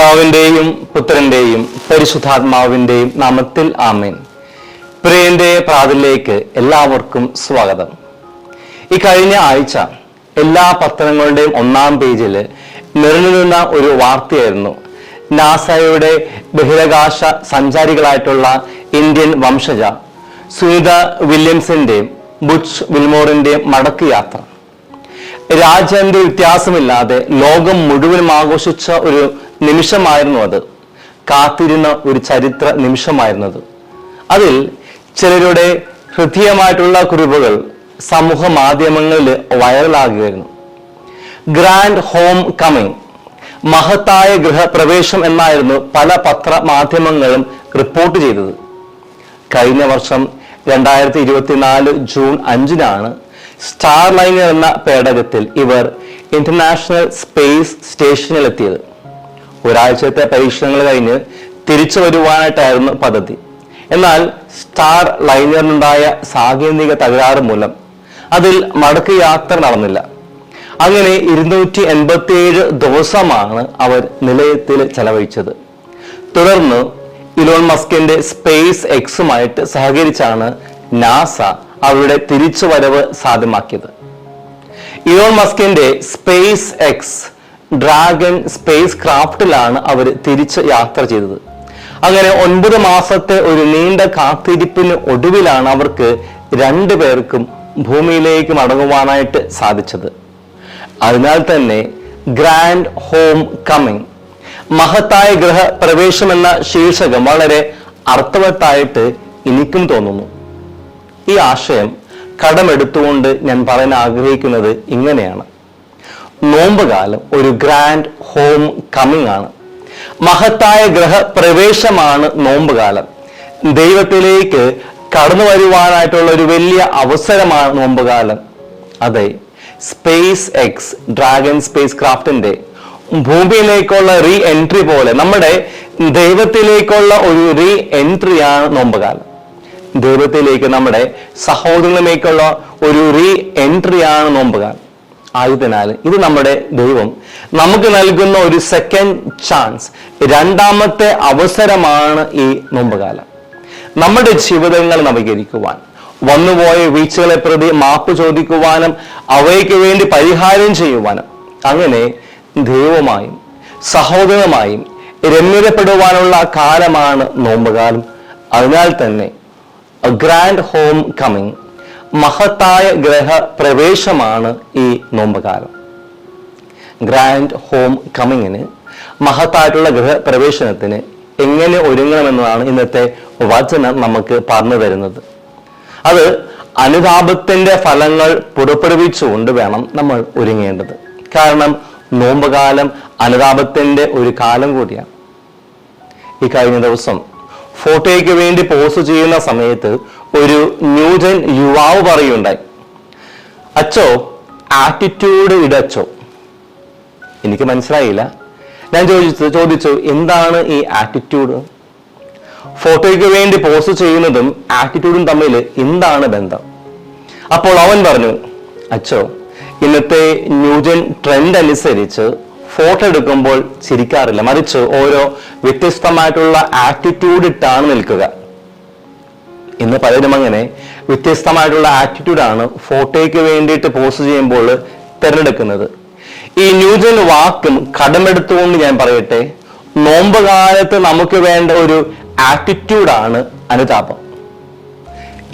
പിതാവിന്റെയും പുത്രന്റെയും പരിശുദ്ധാത്മാവിന്റെയും നാമത്തിൽ ആമേൻ. പ്രിയന്റെ പ്രാതിലേക്ക് എല്ലാവർക്കും സ്വാഗതം. ഈ കഴിഞ്ഞ ആഴ്ച എല്ലാ പത്രങ്ങളുടെയും ഒന്നാം പേജിൽ നിറഞ്ഞു നിന്ന ഒരു വാർത്തയായിരുന്നു നാസയുടെ ബഹിരാകാശ സഞ്ചാരികളായിട്ടുള്ള ഇന്ത്യൻ വംശജ സുനിത വില്യംസിന്റെയും ബുച്ച് വിൽമോറിന്റെയും മടക്ക് യാത്ര. രാജ്യാന്തര വ്യത്യാസമില്ലാതെ ലോകം മുഴുവനും ആഘോഷിച്ച ഒരു നിമിഷമായിരുന്നു അത്. കാത്തിരുന്ന ഒരു ചരിത്ര നിമിഷമായിരുന്നത്. അതിൽ ചിലരുടെ ഹൃദയമായിട്ടുള്ള കുറിപ്പുകൾ സമൂഹ മാധ്യമങ്ങളിൽ വൈറലാകുകയായിരുന്നു. ഗ്രാൻഡ് ഹോം കമ്മിങ് മഹത്തായ ഗൃഹപ്രവേശം എന്നായിരുന്നു പല പത്ര മാധ്യമങ്ങളും റിപ്പോർട്ട് ചെയ്തത്. കഴിഞ്ഞ വർഷം രണ്ടായിരത്തി ഇരുപത്തിനാല് ജൂൺ അഞ്ചിനാണ് സ്റ്റാർ ലൈനർ എന്ന പേടകത്തിൽ ഇവർ ഇന്റർനാഷണൽ സ്പേസ് സ്റ്റേഷനിലെത്തിയത് ഒരാഴ്ചത്തെ പരീക്ഷണങ്ങൾ കഴിഞ്ഞ് തിരിച്ചു വരുവാനായിട്ടായിരുന്നു പദ്ധതി. എന്നാൽ സ്റ്റാർ ലൈനറിനുണ്ടായ സാങ്കേതിക തകരാറ് മൂലം അതിൽ മടക്ക് യാത്ര നടന്നില്ല. അങ്ങനെ ഇരുന്നൂറ്റി എൺപത്തിയേഴ് ദിവസമാണ് അവർ നിലയത്തിൽ ചെലവഴിച്ചത്. തുടർന്ന് ഇലോൺ മസ്കിന്റെ സ്പേസ് എക്സുമായിട്ട് സഹകരിച്ചാണ് നാസ അവരുടെ തിരിച്ചു വരവ് സാധ്യമാക്കിയത്. ഇലോൺ മസ്കിന്റെ സ്പേസ് എക്സ് ഡ്രാഗൺ സ്പേസ് ക്രാഫ്റ്റിലാണ് അവർ തിരിച്ച് യാത്ര ചെയ്തത്. അങ്ങനെ ഒൻപത് മാസത്തെ ഒരു നീണ്ട കാത്തിരിപ്പിന് ഒടുവിലാണ് അവർക്ക് രണ്ടു പേർക്കും ഭൂമിയിലേക്ക് മടങ്ങുവാനായിട്ട് സാധിച്ചത്. അതിനാൽ തന്നെ ഗ്രാൻഡ് ഹോം കമ്മിങ് മഹത്തായ ഗ്രഹ പ്രവേശമെന്ന ശീർഷകം വളരെ അർത്ഥവത്തായിട്ട് എനിക്കും തോന്നുന്നു. ഈ ആശയം കടമെടുത്തുകൊണ്ട് ഞാൻ പറയാൻ ആഗ്രഹിക്കുന്നത് ഇങ്ങനെയാണ്. നോമ്പുകാലം ഒരു ഗ്രാൻഡ് ഹോം കമ്മിങ് ആണ്. മഹത്തായ ഗ്രഹപ്രവേശമാണ് നോമ്പുകാലം. ദൈവത്തിലേക്ക് കടന്നു വരുവാനായിട്ടുള്ള ഒരു വലിയ അവസരമാണ് നോമ്പുകാലം. അതെ സ്പേസ് എക്സ് ഡ്രാഗൺ സ്പേസ് ക്രാഫ്റ്റിന്റെ ഭൂമിയിലേക്കുള്ള റീ എൻട്രി പോലെ നമ്മുടെ ദൈവത്തിലേക്കുള്ള ഒരു റീ എൻട്രിയാണ് നോമ്പുകാലം. ദൈവത്തിലേക്ക് നമ്മുടെ സഹോദരങ്ങളിലേക്കുള്ള ഒരു റീ എൻട്രിയാണ് നോമ്പുകാർ ആയതിനാൽ ഇത് നമ്മുടെ ദൈവം നമുക്ക് നൽകുന്ന ഒരു സെക്കൻഡ് ചാൻസ് രണ്ടാമത്തെ അവസരമാണ് ഈ നോമ്പുകാലം നമ്മുടെ ജീവിതങ്ങൾ നവീകരിക്കുവാൻ വന്നുപോയ വീഴ്ചകളെ പ്രതി മാപ്പ് ചോദിക്കുവാനും അവയ്ക്ക് വേണ്ടി പരിഹാരം ചെയ്യുവാനും അങ്ങനെ ദൈവമായും സഹോദരമായും രമ്യതപ്പെടുവാനുള്ള കാലമാണ് നോമ്പുകാലം അതിനാൽ തന്നെ ഗ്രാൻഡ് ഹോം കമ്മിങ് മഹത്തായ ഗ്രഹ പ്രവേശമാണ് ഈ നോമ്പകാലം. ഗ്രാൻഡ് ഹോം കമ്മിങ്ങിന് മഹത്തായിട്ടുള്ള ഗ്രഹ പ്രവേശനത്തിന് എങ്ങനെ ഒരുങ്ങണമെന്നതാണ് ഇന്നത്തെ വചനം നമുക്ക് പറഞ്ഞു തരുന്നത്. അത് അനുതാപത്തിന്റെ ഫലങ്ങൾ പുറപ്പെടുവിച്ചുകൊണ്ട് വേണം നമ്മൾ ഒരുങ്ങേണ്ടത്. കാരണം നോമ്പുകാലം അനുതാപത്തിന്റെ ഒരു കാലം കൂടിയാണ്. ഈ കഴിഞ്ഞ ദിവസം ഫോട്ടോയ്ക്ക് വേണ്ടി പോസ്റ്റ് ചെയ്യുന്ന സമയത്ത് ഒരു ന്യൂജൻ യുവാവ് പറയുണ്ടായി അച്ചോ ആറ്റിറ്റ്യൂഡ് ഇടച്ചോ. എനിക്ക് മനസ്സിലായില്ല. ഞാൻ ചോദിച്ചു ചോദിച്ചു എന്താണ് ഈ ആറ്റിറ്റ്യൂഡ് ഫോട്ടോയ്ക്ക് വേണ്ടി പോസ്റ്റ് ചെയ്യുന്നതും ആറ്റിറ്റ്യൂഡും തമ്മിൽ എന്താണ് ബന്ധം? അപ്പോൾ അവൻ പറഞ്ഞു അച്ചോ ഇന്നത്തെ ന്യൂജൻ ട്രെൻഡ് അനുസരിച്ച് ഫോട്ടോ എടുക്കുമ്പോൾ ചിരിക്കാറില്ല. മറിച്ച് ഓരോ വ്യത്യസ്തമായിട്ടുള്ള ആറ്റിറ്റ്യൂഡ് ഇട്ടാണ് നിൽക്കുക. ഇന്ന് പലരും അങ്ങനെ വ്യത്യസ്തമായിട്ടുള്ള ആറ്റിറ്റ്യൂഡാണ് ഫോട്ടോയ്ക്ക് വേണ്ടിയിട്ട് പോസ്റ്റ് ചെയ്യുമ്പോൾ തിരഞ്ഞെടുക്കുന്നത്. ഈ ന്യൂജൻ വാക്കും കടമെടുത്തുകൊണ്ട് ഞാൻ പറയട്ടെ നോമ്പ് കാലത്ത് നമുക്ക് വേണ്ട ഒരു ആറ്റിറ്റ്യൂഡാണ് അനുതാപം.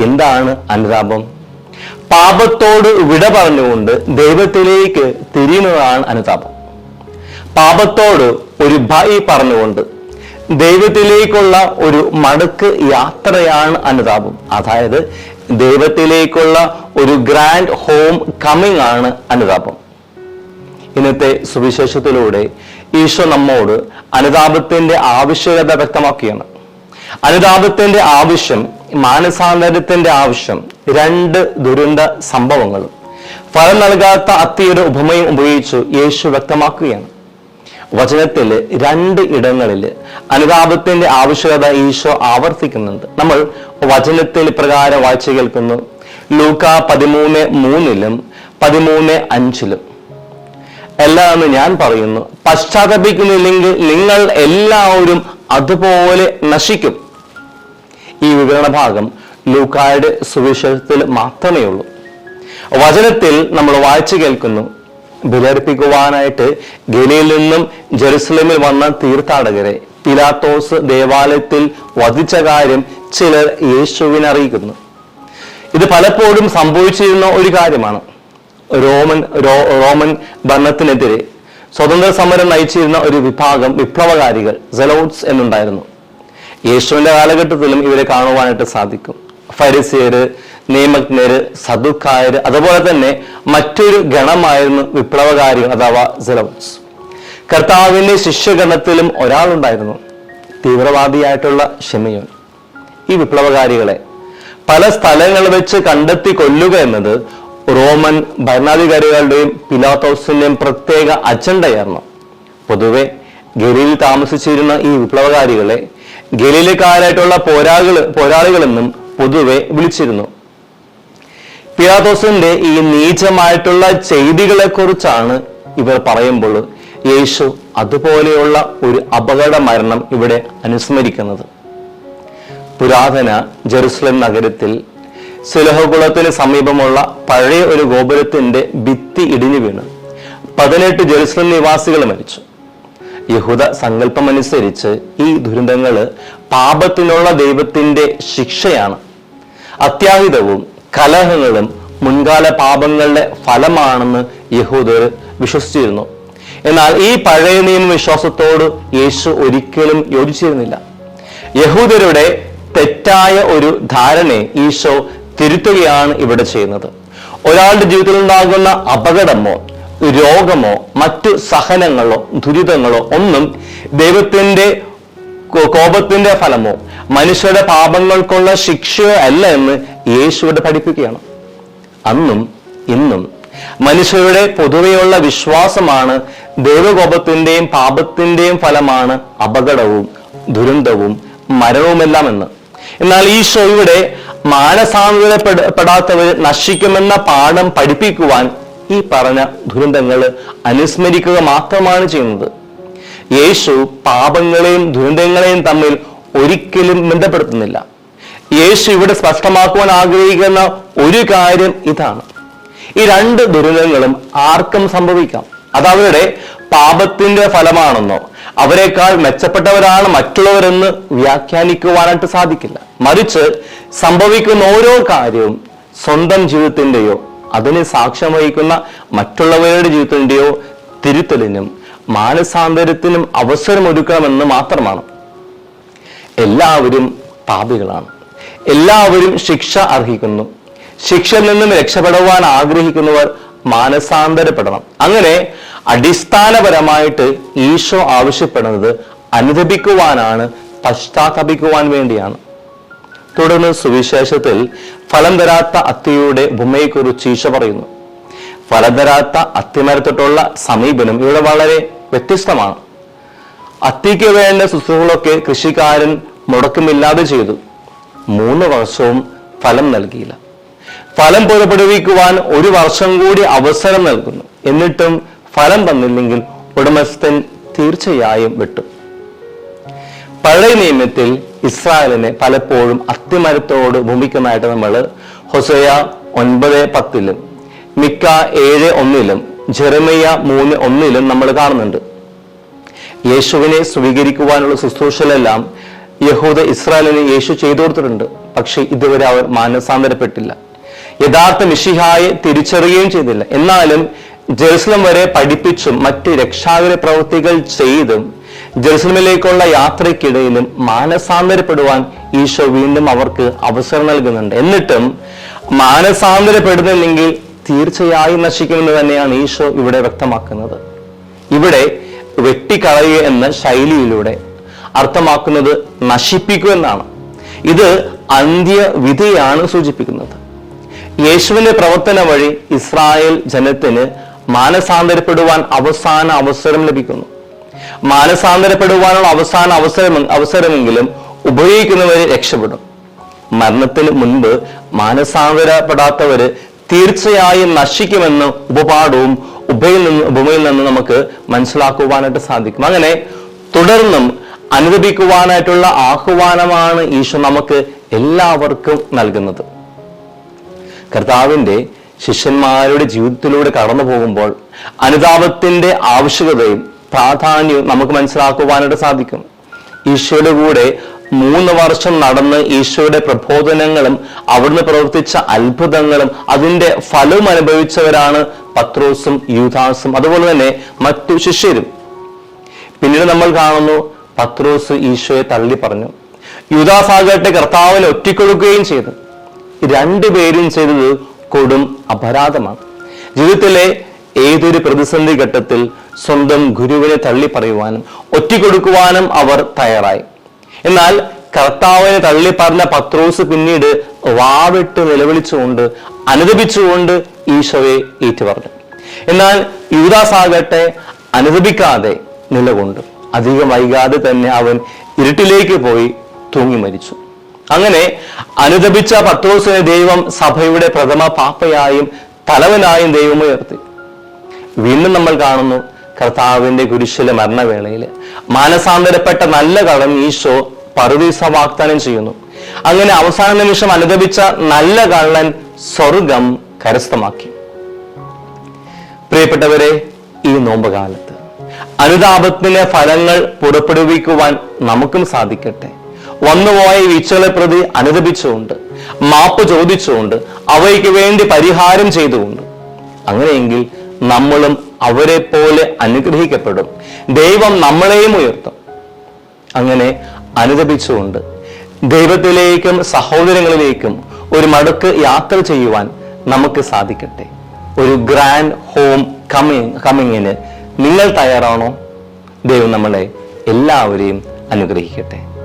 എന്താണ് അനുതാപം? പാപത്തോട് വിട പറഞ്ഞുകൊണ്ട് ദൈവത്തിലേക്ക് തിരിയുന്നതാണ് അനുതാപം. പാപത്തോട് ഒരു ഭയ പറഞ്ഞുകൊണ്ട് ദൈവത്തിലേക്കുള്ള ഒരു മടക്ക് യാത്രയാണ് അനുതാപം. അതായത് ദൈവത്തിലേക്കുള്ള ഒരു ഗ്രാൻഡ് ഹോം കമ്മിങ് ആണ് അനുതാപം. ഇന്നത്തെ സുവിശേഷത്തിലൂടെ ഈശോ നമ്മോട് അനുതാപത്തിന്റെ ആവശ്യകത വ്യക്തമാക്കുകയാണ്. അനുതാപത്തിന്റെ ആവശ്യം മാനസാന്തരത്തിന്റെ ആവശ്യം രണ്ട് ദുരന്ത സംഭവങ്ങളും ഫലം നൽകാത്ത അത്തിയുടെ ഉപമയും ഉപയോഗിച്ചു യേശു വ്യക്തമാക്കുകയാണ്. വചനത്തിൽ രണ്ട് ഇടങ്ങളിൽ അനുതാപത്തിന്റെ ആവശ്യകത ഈശോ ആവർത്തിക്കുന്നുണ്ട്. നമ്മൾ വചനത്തിൽ പ്രകാരം വായിച്ചു കേൾക്കുന്നു. ലൂക്ക പതിമൂന്ന് മൂന്നിലും പതിമൂന്ന് അഞ്ചിലും. അല്ല എന്ന് ഞാൻ പറയുന്നു പശ്ചാത്തപിക്കുന്നില്ലെങ്കിൽ നിങ്ങൾ എല്ലാവരും അതുപോലെ നശിക്കും. ഈ വിവരണ ഭാഗം ലൂക്കായുടെ സുവിശേഷത്തിൽ മാത്രമേ ഉള്ളൂ വചനത്തിൽ നമ്മൾ വായിച്ചു കേൾക്കുന്നു ബലിയർപ്പിക്കുവാനായിട്ട് ഗലിയിൽ നിന്നും ജെറുസലേമിൽ വന്ന തീർത്ഥാടകരെ പിലാത്തോസ് ദേവാലയത്തിൽ വധിച്ച കാര്യം ചിലർ യേശുവിനെ അറിയിക്കുന്നു. ഇത് പലപ്പോഴും സംഭവിച്ചിരുന്ന ഒരു കാര്യമാണ്. റോമൻ റോമൻ ഭരണത്തിനെതിരെ സ്വതന്ത്ര സമരം നയിച്ചിരുന്ന ഒരു വിഭാഗം വിപ്ലവകാരികൾ സെലോട്സ് എന്നുണ്ടായിരുന്നു. യേശുവിന്റെ കാലഘട്ടത്തിലും ഇവരെ കാണുവാനായിട്ട് സാധിക്കും. ഫരിസിയര് നിയമജ്ഞര് സദുക്കായര് അതുപോലെ തന്നെ മറ്റൊരു ഗണമായിരുന്നു വിപ്ലവകാരികൾ അഥവാ സെലോട്സ് കർത്താവിന്റെ ശിഷ്യഗണത്തിലും ഒരാളുണ്ടായിരുന്നു തീവ്രവാദിയായിട്ടുള്ള ഷെമിയോൻ ഈ വിപ്ലവകാരികളെ പല സ്ഥലങ്ങളിൽ വെച്ച് കണ്ടെത്തി കൊല്ലുക എന്നത് റോമൻ ഭരണാധികാരികളുടെയും പിലാത്തോസിന്റെയും പ്രത്യേക അജണ്ടയായിരുന്നു. പൊതുവെ ഗലിയിൽ താമസിച്ചിരുന്ന ഈ വിപ്ലവകാരികളെ ഗലീലക്കാരായിട്ടുള്ള പോരാളികൾ പോരാളികളെന്നും പൊതുവെ വിളിച്ചിരുന്നു. പിലാത്തോസിന്റെ ഈ നീചമായിട്ടുള്ള ചെയ്തികളെ കുറിച്ചാണ് ഇവർ പറയുമ്പോൾ യേശു അതുപോലെയുള്ള ഒരു അപകട മരണം ഇവിടെ അനുസ്മരിക്കുന്നത്. പുരാതന ജെറുസലേം നഗരത്തിൽ സിലഹകുളത്തിന് സമീപമുള്ള പഴയ ഒരു ഗോപുരത്തിന്റെ ഭിത്തി ഇടിഞ്ഞു വീണ് പതിനെട്ട് ജെറുസലേം നിവാസികൾ മരിച്ചു. യഹൂദ സങ്കല്പമനുസരിച്ച് ഈ ദുരന്തങ്ങൾ പാപത്തിനുള്ള ദൈവത്തിന്റെ ശിക്ഷയാണ്. അത്യാഹിതവും കലഹങ്ങളും മുൻകാല പാപങ്ങളുടെ ഫലമാണെന്ന് യഹൂദർ വിശ്വസിച്ചിരുന്നു. എന്നാൽ ഈ പഴയ നിയമ വിശ്വാസത്തോട് യേശു ഒരിക്കലും യോജിച്ചിരുന്നില്ല. യഹൂദരുടെ തെറ്റായ ഒരു ധാരണയെ ഈശോ തിരുത്തുകയാണ് ഇവിടെ ചെയ്യുന്നത്. ഒരാളുടെ ജീവിതത്തിൽ ഉണ്ടാകുന്ന അപകടമോ രോഗമോ മറ്റു സഹനങ്ങളോ ദുരിതങ്ങളോ ഒന്നും ദൈവത്തിന്റെ കോപത്തിന്റെ ഫലമോ മനുഷ്യരുടെ പാപങ്ങൾക്കുള്ള ശിക്ഷയോ അല്ല എന്ന് യേശുവിടെ പഠിപ്പിക്കുകയാണ്. അന്നും ഇന്നും മനുഷ്യരുടെ പൊതുവെയുള്ള വിശ്വാസമാണ് ദൈവകോപത്തിന്റെയും പാപത്തിന്റെയും ഫലമാണ് അപകടവും ദുരന്തവും മരണവുമെല്ലാം എന്ന് എന്നാൽ ഈശോ ഇവിടെ മാനസാന്തരപ്പെടാത്തവർ നശിക്കുമെന്ന പാഠം പഠിപ്പിക്കുവാൻ ഈ പറഞ്ഞ ദുരന്തങ്ങൾ അനുസ്മരിക്കുക മാത്രമാണ് ചെയ്യുന്നത്. യേശു പാപങ്ങളെയും ദുരന്തങ്ങളെയും തമ്മിൽ ഒരിക്കലും ബന്ധപ്പെടുത്തുന്നില്ല യേശു ഇവിടെ സ്പഷ്ടമാക്കുവാൻ ആഗ്രഹിക്കുന്ന ഒരു കാര്യം ഇതാണ്. ഈ രണ്ട് ദുരിതങ്ങളും ആർക്കും സംഭവിക്കാം. അത് അവരുടെ പാപത്തിന്റെ ഫലമാണെന്നോ അവരെക്കാൾ മെച്ചപ്പെട്ടവരാണ് മറ്റുള്ളവരെന്ന് വ്യാഖ്യാനിക്കുവാനായിട്ട് സാധിക്കില്ല. മറിച്ച് സംഭവിക്കുന്ന ഓരോ കാര്യവും സ്വന്തം ജീവിതത്തിന്റെയോ അതിന് സാക്ഷ്യം വഹിക്കുന്ന മറ്റുള്ളവരുടെ ജീവിതത്തിന്റെയോ തിരുത്തലിനും മാനസാന്തരത്തിനും അവസരമൊരുക്കണമെന്ന് മാത്രമാണ്. എല്ലാവരും പാപികളാണ്. എല്ലാവരും ശിക്ഷ അർഹിക്കുന്നു. ശിക്ഷയിൽ നിന്നും രക്ഷപ്പെടുവാൻ ആഗ്രഹിക്കുന്നവർ മാനസാന്തരപ്പെടണം. അങ്ങനെ അടിസ്ഥാനപരമായിട്ട് ഈശോ ആവശ്യപ്പെടുന്നത് അനുദപിക്കുവാനാണ് പശ്ചാത്തപിക്കുവാൻ വേണ്ടിയാണ്. തുടർന്ന് സുവിശേഷത്തിൽ ഫലം തരാത്ത അത്തിയുടെ ഭൂമിയെക്കുറിച്ച് ഈശോ പറയുന്നു. ഫലം തരാത്ത അത്തിമരത്തോട്ടുള്ള സമീപനം ഇവിടെ വളരെ വ്യത്യസ്തമാണ്. അത്തിക്ക് വേണ്ട ശുശ്രൂഷകളൊക്കെ കൃഷിക്കാരൻ മുടക്കമില്ലാതെ ചെയ്തു. മൂന്ന് വർഷവും ഫലം നൽകിയില്ല. ഫലം പുറപ്പെടുവിക്കുവാൻ ഒരു വർഷം കൂടി അവസരം നൽകുന്നു. എന്നിട്ടും ഫലം തന്നില്ലെങ്കിൽ ഉടമസ്ഥൻ തീർച്ചയായും വിട്ടു. പഴയ നിയമത്തിൽ ഇസ്രായേലിനെ പലപ്പോഴും അത്തിമരത്തോട് ഭൂമിക്കുന്നതായിട്ട് നമ്മൾ ഹൊസയ ഒൻപത് പത്തിലും മിക്ക ഏഴ് ഒന്നിലും ജെറമയ്യ മൂന്ന് ഒന്നിലും നമ്മൾ കാണുന്നുണ്ട്. യേശുവിനെ സ്വീകരിക്കുവാനുള്ള ശുശ്രൂഷകളെല്ലാം യഹൂദ ഇസ്രായേലിന് യേശു ചെയ്തു കൊടുത്തിട്ടുണ്ട് പക്ഷെ ഇതുവരെ അവർ മാനസാന്തരപ്പെട്ടില്ല. യഥാർത്ഥ മിഷിഹായെ തിരിച്ചറിയുകയും ചെയ്തില്ല. എന്നാലും ജെറുസലം വരെ പഠിപ്പിച്ചും മറ്റ് രക്ഷാകര പ്രവൃത്തികൾ ചെയ്തും ജെറുസലമിലേക്കുള്ള യാത്രയ്ക്കിടയിലും മാനസാന്തരപ്പെടുവാൻ ഈശോ വീണ്ടും അവർക്ക് അവസരം നൽകുന്നുണ്ട്. എന്നിട്ടും മാനസാന്തരപ്പെടുന്നില്ലെങ്കിൽ തീർച്ചയായും നശിക്കുമെന്ന് തന്നെയാണ് ഈശോ ഇവിടെ വ്യക്തമാക്കുന്നത്. ഇവിടെ വെട്ടിക്കളയുക എന്ന ശൈലിയിലൂടെ അർത്ഥമാക്കുന്നത് നശിപ്പിക്കുക എന്നാണ്. ഇത് അന്ത്യവിധിയാണ് സൂചിപ്പിക്കുന്നത്. യേശുവിന്റെ പ്രവർത്തന വഴി ഇസ്രായേൽ ജനത്തിന് മാനസാന്തരപ്പെടുവാൻ അവസാന അവസരം ലഭിക്കുന്നു. മാനസാന്തരപ്പെടുവാനുള്ള അവസാന അവസരം അവസരമെങ്കിലും ഉപയോഗിക്കുന്നവരെ രക്ഷപ്പെടും. മരണത്തിന് മുൻപ് മാനസാന്തരപ്പെടാത്തവര് തീർച്ചയായും നശിക്കുമെന്ന് ഉപപാഠവും ഉപയിൽ നിന്ന് ഉപമയിൽ നിന്ന് നമുക്ക് മനസ്സിലാക്കുവാനായിട്ട് സാധിക്കും. അങ്ങനെ തുടർന്നും അനുദപിക്കുവാനായിട്ടുള്ള ആഹ്വാനമാണ് ഈശോ നമുക്ക് എല്ലാവർക്കും നൽകുന്നത്. കർത്താവിന്റെ ശിഷ്യന്മാരുടെ ജീവിതത്തിലൂടെ കടന്നു പോകുമ്പോൾ അനുതാപത്തിന്റെ ആവശ്യകതയും പ്രാധാന്യവും നമുക്ക് മനസ്സിലാക്കുവാനായിട്ട് സാധിക്കും. ഈശോയുടെ കൂടെ മൂന്ന് വർഷം നടന്ന് ഈശോയുടെ പ്രബോധനങ്ങളും അവിടുന്ന് പ്രവർത്തിച്ച അത്ഭുതങ്ങളും അതിന്റെ ഫലവും അനുഭവിച്ചവരാണ് പത്രോസും യൂദാസും അതുപോലെ തന്നെ മറ്റു ശിഷ്യരും. പിന്നീട് നമ്മൾ കാണുന്നു പത്രോസ് ഈശോയെ തള്ളി പറഞ്ഞു. യൂദാസാകട്ടെ കർത്താവിനെ ഒറ്റിക്കൊടുക്കുകയും ചെയ്തു. രണ്ടുപേരും ചെയ്തത് കൊടും അപരാധമാണ്. ജീവിതത്തിലെ ഏതൊരു പ്രതിസന്ധി ഘട്ടത്തിൽ സ്വന്തം ഗുരുവിനെ തള്ളി പറയുവാനും ഒറ്റിക്കൊടുക്കുവാനും അവർ തയ്യാറായി. എന്നാൽ കർത്താവിനെ തള്ളി പറഞ്ഞ പത്രോസ് പിന്നീട് വാവിട്ട് നിലവിളിച്ചുകൊണ്ട് അനുദപിച്ചുകൊണ്ട് ഈശോയെ ഏറ്റുപറഞ്ഞു. എന്നാൽ യുവദാസാകട്ടെ അനുദപിക്കാതെ നിലകൊണ്ടു അധികം വൈകാതെ തന്നെ അവൻ ഇരുട്ടിലേക്ക് പോയി തൂങ്ങി മരിച്ചു. അങ്ങനെ അനുദപിച്ച പത്രോസിനെ ദൈവം സഭയുടെ പ്രഥമ പാപ്പയായും തലവനായും ദൈവം ഉയർത്തി. വീണ്ടും നമ്മൾ കാണുന്നു കർത്താവിന്റെ കുരിശിലെ മരണവേളയിൽ മാനസാന്തരപ്പെട്ട നല്ല കടം ഈശോ പറുദീസ വാഗ്ദാനം ചെയ്യുന്നു. അങ്ങനെ അവസാന നിമിഷം അനുദപിച്ച നല്ല കള്ളൻ സ്വർഗം കരസ്ഥമാക്കി. പ്രിയപ്പെട്ടവരെ ഈ നോമ്പുകാലത്ത് അനുതാപത്തിലെ ഫലങ്ങൾ പുറപ്പെടുവിക്കുവാൻ നമുക്കും സാധിക്കട്ടെ. വന്നുപോയ വീഴ്ചകളെ പ്രതി അനുദപിച്ചുകൊണ്ട് മാപ്പ് ചോദിച്ചുകൊണ്ട് അവയ്ക്ക് വേണ്ടി പരിഹാരം ചെയ്തുകൊണ്ട് അങ്ങനെയെങ്കിൽ നമ്മളും അവരെ പോലെ അനുഗ്രഹിക്കപ്പെടും. ദൈവം നമ്മളെയും ഉയർത്തും. അങ്ങനെ അനുദപിച്ചുകൊണ്ട് ദൈവത്തിലേക്കും സഹോദരങ്ങളിലേക്കും ഒരു മടക്ക് യാത്ര ചെയ്യുവാൻ നമുക്ക് സാധിക്കട്ടെ. ഒരു ഗ്രാൻഡ് ഹോം കമ്മിങ് കമ്മിങ്ങിന് നിങ്ങൾ തയ്യാറാണോ? ദൈവം നമ്മളെ എല്ലാവരെയും അനുഗ്രഹിക്കട്ടെ.